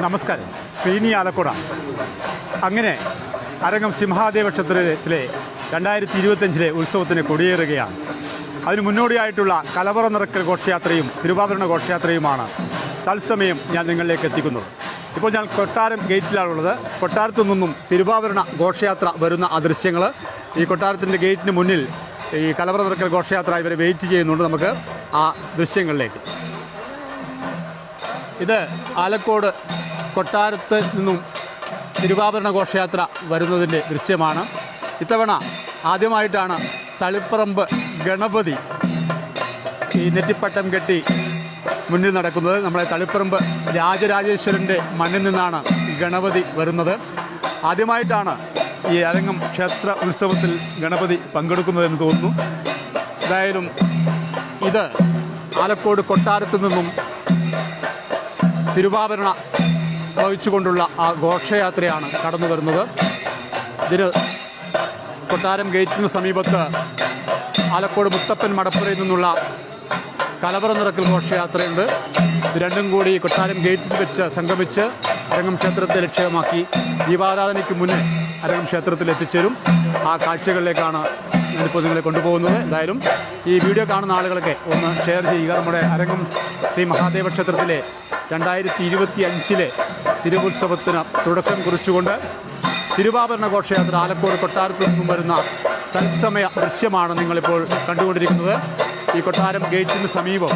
നമസ്കാരം. ശ്രീനി ആലക്കുട. അങ്ങനെ അരങ്ങം സിംഹാദേവ ക്ഷേത്രത്തിലെ രണ്ടായിരത്തി ഇരുപത്തഞ്ചിലെ ഉത്സവത്തിന് കൊടിയേറുകയാണ്. അതിന് മുന്നോടിയായിട്ടുള്ള കലവറ നിറക്കൽ ഘോഷയാത്രയും തിരുവാഭരണ ഘോഷയാത്രയുമാണ് തത്സമയം ഞാൻ നിങ്ങളിലേക്ക് എത്തിക്കുന്നത്. ഇപ്പോൾ ഞാൻ കൊട്ടാരം ഗേറ്റിലാണുള്ളത്. കൊട്ടാരത്തു നിന്നും തിരുവാഭരണ ഘോഷയാത്ര വരുന്ന ആ ദൃശ്യങ്ങൾ ഈ കൊട്ടാരത്തിന്റെ ഗേറ്റിന് മുന്നിൽ ഈ കലവറ നിറക്കൽ ഘോഷയാത്ര ഇവരെ വെയിറ്റ് ചെയ്യുന്നുണ്ട് നമുക്ക് ആ ദൃശ്യങ്ങളിലേക്ക്. ഇത് ആലക്കോട് കൊട്ടാരത്ത് നിന്നും തിരുവാഭരണ ഘോഷയാത്ര വരുന്നതിന്റെ ദൃശ്യമാണ്. ഇത്തവണ ആദ്യമായിട്ടാണ് തളിപ്പറമ്പ് ഗണപതി ഈ നെറ്റിപ്പട്ടം കെട്ടി മുന്നിൽ നടക്കുന്നത്. നമ്മളെ തളിപ്പറമ്പ് രാജരാജേശ്വരന്റെ മണ്ണിൽ നിന്നാണ് ഗണപതി വരുന്നത്. ആദ്യമായിട്ടാണ് ഈ അരങ്ങം ക്ഷേത്ര ഉത്സവത്തിൽ ഗണപതി പങ്കെടുക്കുന്നതെന്ന് തോന്നുന്നു. എന്തായാലും ഇത് ആലക്കോട് കൊട്ടാരത്തു നിന്നും തിരുവാഭരണ വഹിച്ചുകൊണ്ടുള്ള ആ ഘോഷയാത്രയാണ് കടന്നു വരുന്നത്. ഇതിന് കൊട്ടാരം ഗേറ്റിന് സമീപത്ത് ആലക്കോട് മുത്തപ്പൻ മടപ്പുരയിൽ നിന്നുള്ള കലവറ നിറക്കൽ ഘോഷയാത്രയുണ്ട്. രണ്ടും കൂടി കൊട്ടാരം ഗേറ്റിൽ വെച്ച് സംഗമിച്ച് അരങ്ങം ക്ഷേത്രത്തെ ലക്ഷ്യമാക്കി ദീപാരാധനയ്ക്ക് മുന്നേ അരങ്ങം ക്ഷേത്രത്തിൽ എത്തിച്ചേരും. ആ കാഴ്ചകളിലേക്കാണ് ഞാനിപ്പോൾ നിങ്ങളെ കൊണ്ടുപോകുന്നത്. എന്തായാലും ഈ വീഡിയോ കാണുന്ന ആളുകളൊക്കെ ഒന്ന് ഷെയർ ചെയ്യുക. നമ്മുടെ അരങ്ങം ശ്രീ മഹാദേവ ക്ഷേത്രത്തിലെ രണ്ടായിരത്തി ഇരുപത്തി അഞ്ചിലെ തിരുവുത്സവത്തിന് തുടക്കം കുറിച്ചുകൊണ്ട് തിരുവാഭരണ ഘോഷയാത്ര ആലക്കോട് കൊട്ടാരത്തിൽ നിന്നും വരുന്ന തത്സമയ ദൃശ്യമാണ് നിങ്ങളിപ്പോൾ കണ്ടുകൊണ്ടിരിക്കുന്നത്. ഈ കൊട്ടാരം ഗേറ്റിന് സമീപം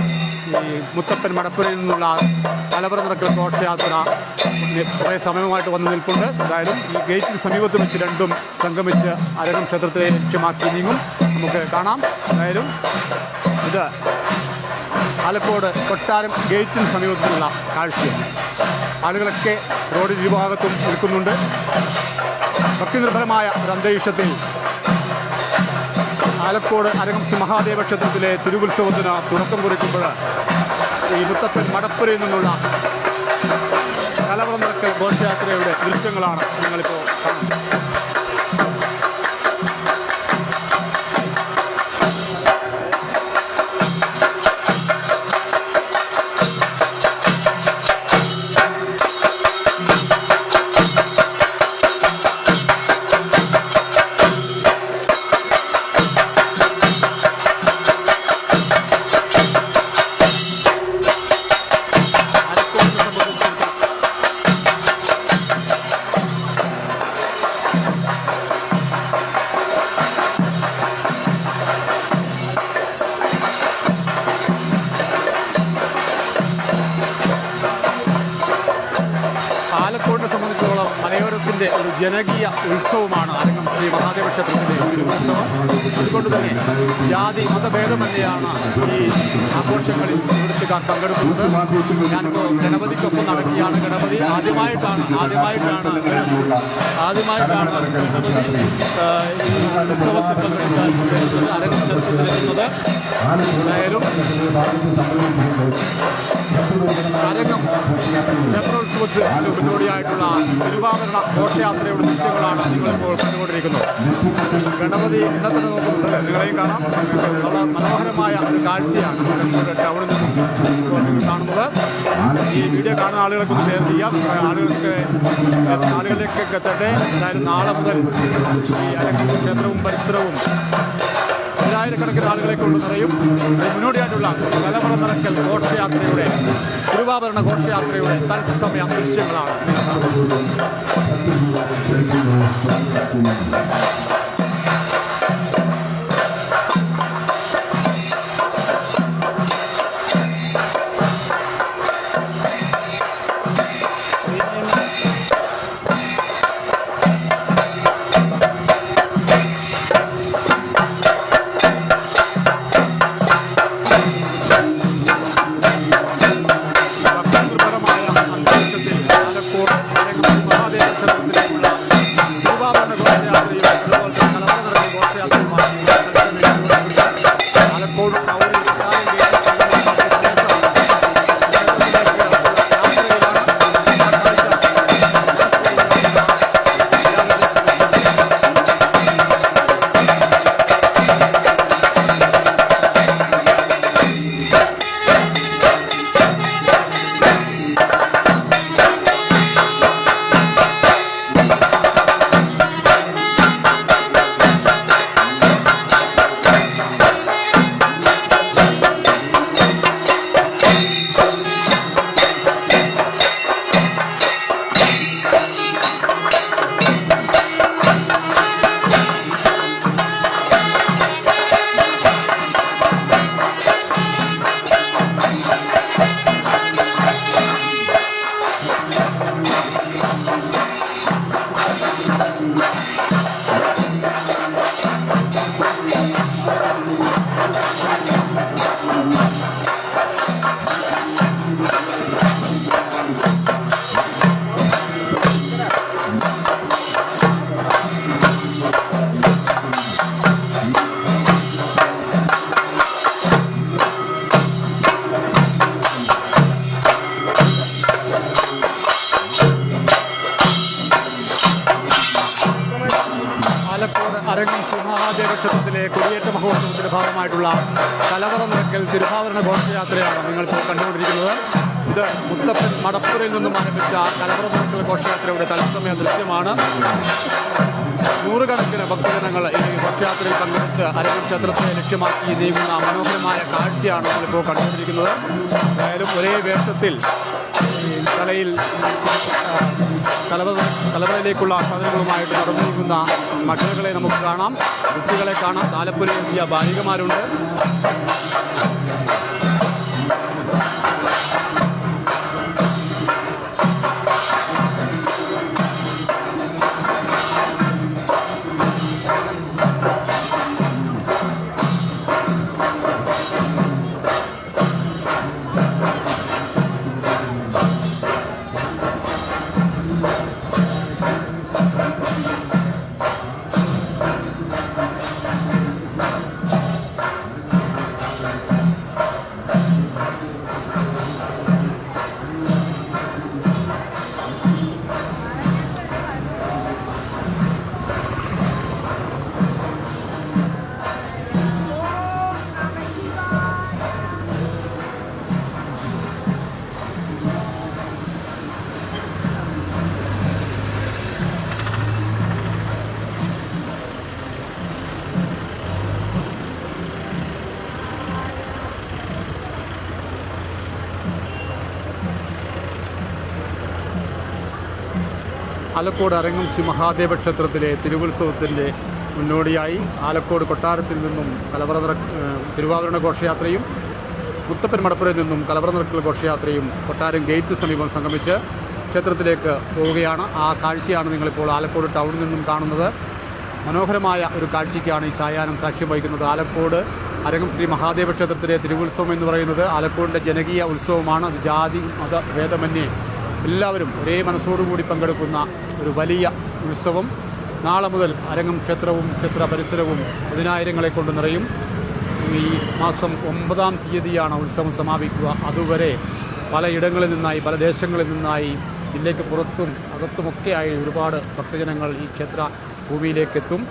ഈ മുത്തപ്പൻ മടപ്പുരയിൽ നിന്നുള്ള കലവറ നടക്കുന്ന ഘോഷയാത്ര കുറേ സമയമായിട്ട് വന്നു നിൽപ്പുണ്ട്. എന്തായാലും ഈ ഗേറ്റിന് സമീപത്ത് വെച്ച് രണ്ടും സംഗമിച്ച് അരങ്ങം ക്ഷേത്രത്തെ ലക്ഷ്യമാക്കി നീങ്ങും. നമുക്ക് കാണാം. എന്തായാലും ഇത് ആലക്കോട് കൊട്ടാരം ഗേറ്റിന് സമീപത്തുള്ള കാഴ്ചയാണ്. ആളുകളൊക്കെ റോഡിന് ഇരുഭാഗത്തും നിൽക്കുന്നുണ്ട്. ഭക്തിനിർഭരമായ ഒരു അന്തരീക്ഷത്തിൽ ആലക്കോട് അരങ്ങം മഹാദേവ ക്ഷേത്രത്തിലെ തിരുവുത്സവത്തിന് തുടക്കം കുറിക്കുമ്പോൾ ഈ മുത്തപ്പൻ മടപ്പുരയിൽ നിന്നുള്ള കലവറ നിറക്കൽ ഘോഷയാത്രയുടെ ദൃശ്യങ്ങളാണ് ഞങ്ങളിപ്പോൾ കാണുന്നത്. ജനകീയ ഉത്സവമാണ് അരങ്ങം ശ്രീ മഹാദേവ ക്ഷേത്രത്തിന്റെ ഒരു ഉത്സവം അതുകൊണ്ട് തന്നെ ജാതി മതഭേദമന്യാണ് ഈ ആഘോഷങ്ങളിൽ ഇവിടുത്തുകാർ പങ്കെടുക്കുന്നത്. ഞാനിപ്പോൾ ഗണപതിക്കൊപ്പം നടക്കുകയാണ്. ഗണപതി ആദ്യമായിട്ടാണ് ആദ്യമായിട്ടാണ് ആദ്യമായിട്ടാണ് ഗണപതി ഈ ക്ഷേത്രോത്സവത്തിന് മുന്നോടിയായിട്ടുള്ള തിരുവാഭരണ ഘോഷയാത്രയുടെ ദൃശ്യങ്ങളാണ് നിങ്ങളിപ്പോൾ കണ്ടുകൊണ്ടിരിക്കുന്നത്. ഗണപതി ഇന്നത്തെ നോക്കുന്നുണ്ട് നിങ്ങളെയും കാണാം. വളരെ മനോഹരമായ ഒരു കാഴ്ചയാണ് ടൗണിൽ കാണുന്നത്. ഈ വീഡിയോ കാണുന്ന ആളുകൾക്ക് ഒന്ന് ഷെയർ ചെയ്യാം. ആളുകൾക്ക് ആളുകളിലേക്കൊക്കെ എത്തട്ടെ. എന്തായാലും നാളെ മുതൽ ഈ ക്ഷേത്രവും പരിസരവും കൊണ്ട് നിറയും മുന്നോടിയായിട്ടുള്ള കലമുറ നിറക്കൽ ഘോഷയാത്രയുടെ തിരുവാഭരണ ഘോഷയാത്രയുടെ തത്സമയ ദൃശ്യങ്ങളാണ്. ക്ഷേത്രത്തിലെ കുടിയേറ്റ മഹോത്സവത്തിന്റെ ഭാഗമായിട്ടുള്ള കലവറ നിരക്കൽ തിരുവാഭരണ ഘോഷയാത്രയാണ് നിങ്ങളിപ്പോൾ കണ്ടുകൊണ്ടിരിക്കുന്നത്. ഇത് മുത്തപ്പൻ മടപ്പുരയിൽ നിന്നും ആരംഭിച്ച കലവറ നിരക്കൽ ഘോഷയാത്രയുടെ തത്സമയ ദൃശ്യമാണ്. നൂറുകണക്കിന് ഭക്തജനങ്ങൾ ഈ ഘോഷയാത്രയിൽ പങ്കെടുത്ത് അരങ്ങം ക്ഷേത്രത്തെ ലക്ഷ്യമാക്കി നീങ്ങുന്ന മനോഹരമായ കാഴ്ചയാണ് നമ്മളിപ്പോൾ കണ്ടുകൊണ്ടിരിക്കുന്നത്. എന്തായാലും ഒരേ വേഷത്തിൽ ഈ കലവ കലവറയിലേക്കുള്ള സാധനങ്ങളുമായിട്ട് നടന്നു നീങ്ങുന്ന മക്കളെ നമുക്ക് കാണാം. കുട്ടികളെ കാണാം. താലപ്പൊലിയെത്തിയ ബാലികമാരുണ്ട് ആലക്കോട് അരങ്ങം ശ്രീ മഹാദേവ ക്ഷേത്രത്തിലെ തിരുവുത്സവത്തിന്റെ മുന്നോടിയായി ആലക്കോട് കൊട്ടാരത്തിൽ നിന്നും കലവറ നിറ തിരുവാഭരണ ഘോഷയാത്രയും മുത്തപ്പൻ മടപ്പുരയിൽ നിന്നും കലവറ നിറക്കൽ ഘോഷയാത്രയും കൊട്ടാരം ഗേറ്റ് സമീപം സംഗമിച്ച് ക്ഷേത്രത്തിലേക്ക് പോവുകയാണ്. ആ കാഴ്ചയാണ് നിങ്ങളിപ്പോൾ ആലക്കോട് ടൗണിൽ നിന്നും കാണുന്നത്. മനോഹരമായ ഒരു കാഴ്ചയ്ക്കാണ് ഈ സായാഹ്നം സാക്ഷ്യം വഹിക്കുന്നത്. ആലക്കോട് അരങ്ങം ശ്രീ മഹാദേവ ക്ഷേത്രത്തിലെ തിരുവുത്സവം എന്ന് പറയുന്നത് ആലക്കോടിന്റെ ജനകീയ ഉത്സവമാണ്. അത് ജാതി മത ഭേദമന്യേ എല്ലാവരും ഒരേ മനസ്സോടുകൂടി പങ്കെടുക്കുന്ന ഒരു വലിയ ഉത്സവം. നാളെ മുതൽ അരങ്ങം ക്ഷേത്രവും ക്ഷേത്ര പരിസരവും പതിനായിരങ്ങളെ കൊണ്ട് നിറയും. ഈ മാസം ഒമ്പതാം തീയതിയാണ് ഉത്സവം സമാപിക്കുക. അതുവരെ പലയിടങ്ങളിൽ നിന്നായി പല ദേശങ്ങളിൽ നിന്നായി ജില്ലയ്ക്ക് പുറത്തും അകത്തുമൊക്കെയായി ഒരുപാട് ഭക്തജനങ്ങൾ ഈ ക്ഷേത്ര ഭൂമിയിലേക്കെത്തും.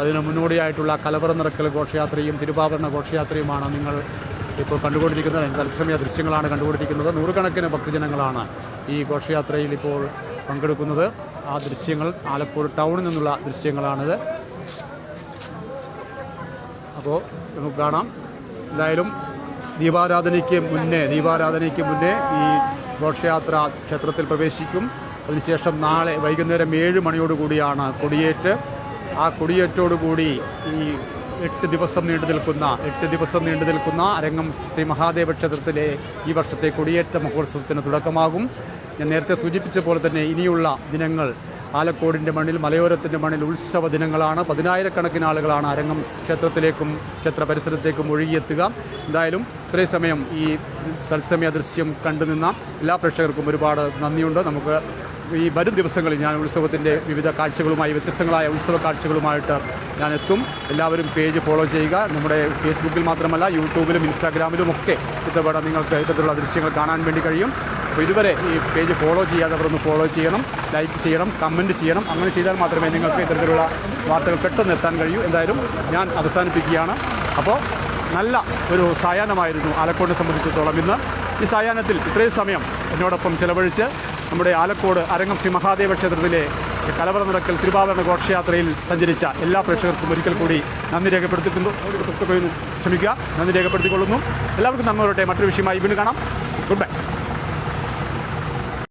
അതിന് മുന്നോടിയായിട്ടുള്ള കലവറ നിറക്കൽ ഘോഷയാത്രയും തിരുവാഭരണ ഘോഷയാത്രയുമാണ് നിങ്ങൾ ഇപ്പോൾ കണ്ടുകൊണ്ടിരിക്കുന്നത്. തത്സമയ ദൃശ്യങ്ങളാണ് കണ്ടുകൊണ്ടിരിക്കുന്നത്. നൂറുകണക്കിന് ഭക്തജനങ്ങളാണ് ഈ ഘോഷയാത്രയിൽ ഇപ്പോൾ പങ്കെടുക്കുന്നത്. ആ ദൃശ്യങ്ങൾ ആലപ്പുഴ ടൗണിൽ നിന്നുള്ള ദൃശ്യങ്ങളാണിത്. അപ്പോൾ നമുക്ക് കാണാം. എന്തായാലും ദീപാരാധനയ്ക്ക് മുന്നേ ദീപാരാധനയ്ക്ക് മുന്നേ ഈ ഘോഷയാത്ര ക്ഷേത്രത്തിൽ പ്രവേശിക്കും. അതിനുശേഷം നാളെ വൈകുന്നേരം ഏഴ് മണിയോടുകൂടിയാണ് കൊടിയേറ്റ്. ആ കൊടിയേറ്റോടുകൂടി ഈ എട്ട് ദിവസം നീണ്ടു നിൽക്കുന്ന എട്ട് ദിവസം നീണ്ടു നിൽക്കുന്ന അരങ്ങം ശ്രീ മഹാദേവ ക്ഷേത്രത്തിലെ ഈ വർഷത്തെ കൊടിയേറ്റ മഹോത്സവത്തിന് തുടക്കമാകും. ഞാൻ നേരത്തെ സൂചിപ്പിച്ച പോലെ തന്നെ ഇനിയുള്ള ദിനങ്ങൾ ആലക്കോടിന്റെ മണ്ണിൽ മലയോരത്തിന്റെ മണ്ണിൽ ഉത്സവ ദിനങ്ങളാണ്. പതിനായിരക്കണക്കിന് ആളുകളാണ് അരങ്ങം ക്ഷേത്രത്തിലേക്കും ക്ഷേത്ര പരിസരത്തേക്കും ഒഴുകിയെത്തുക. എന്തായാലും ഇത്രയും സമയം ഈ തത്സമയ ദൃശ്യം കണ്ടുനിന്ന എല്ലാ പ്രേക്ഷകർക്കും ഒരുപാട് നന്ദിയുണ്ട്. നമുക്ക് ഈ വരും ദിവസങ്ങളിൽ ഞാൻ ഉത്സവത്തിന്റെ വിവിധ കാഴ്ചകളുമായി വ്യത്യസ്തങ്ങളായ ഉത്സവ കാഴ്ചകളുമായിട്ട് ഞാൻ എത്തും. എല്ലാവരും പേജ് ഫോളോ ചെയ്യുക. നമ്മുടെ ഫേസ്ബുക്കിൽ മാത്രമല്ല യൂട്യൂബിലും ഇൻസ്റ്റാഗ്രാമിലും ഒക്കെ ഇത്തവണ നിങ്ങൾക്ക് ഇത്തരത്തിലുള്ള ദൃശ്യങ്ങൾ കാണാൻ വേണ്ടി കഴിയും. അപ്പോൾ ഇതുവരെ ഈ പേജ് ഫോളോ ചെയ്യാത്തവർ ഒന്ന് ഫോളോ ചെയ്യണം ലൈക്ക് ചെയ്യണം കമന്റ് ചെയ്യണം. അങ്ങനെ ചെയ്താൽ മാത്രമേ നിങ്ങൾക്ക് ഇത്തരത്തിലുള്ള വാർത്തകൾ പെട്ടെന്ന് എത്താൻ കഴിയൂ. എന്തായാലും ഞാൻ അവസാനിപ്പിക്കുകയാണ്. അപ്പോൾ നല്ല ഒരു സായാഹ്നമായിരുന്നു ആലക്കോടിനെ സംബന്ധിച്ചിടത്തോളം ഇന്ന്. ഈ സായാഹ്നത്തിൽ ഇത്രയും സമയം എന്നോടൊപ്പം ചെലവഴിച്ച് നമ്മുടെ ആലക്കോട് അരങ്ങം ശ്രീ മഹാദേവ ക്ഷേത്രത്തിലെ കലവറ നിറക്കൽ തിരുവാഭരണ ഘോഷയാത്രയിൽ സഞ്ചരിച്ച എല്ലാ പ്രേക്ഷകർക്കും ഒരിക്കൽ കൂടി നന്ദി രേഖപ്പെടുത്തിക്കുന്നു. ക്ഷമിക്കുക നന്ദി രേഖപ്പെടുത്തിക്കൊള്ളുന്നു. എല്ലാവർക്കും നന്ദി വരട്ടെ. മറ്റൊരു വിഷയമായി വീണ്ടും കാണാം. Good bye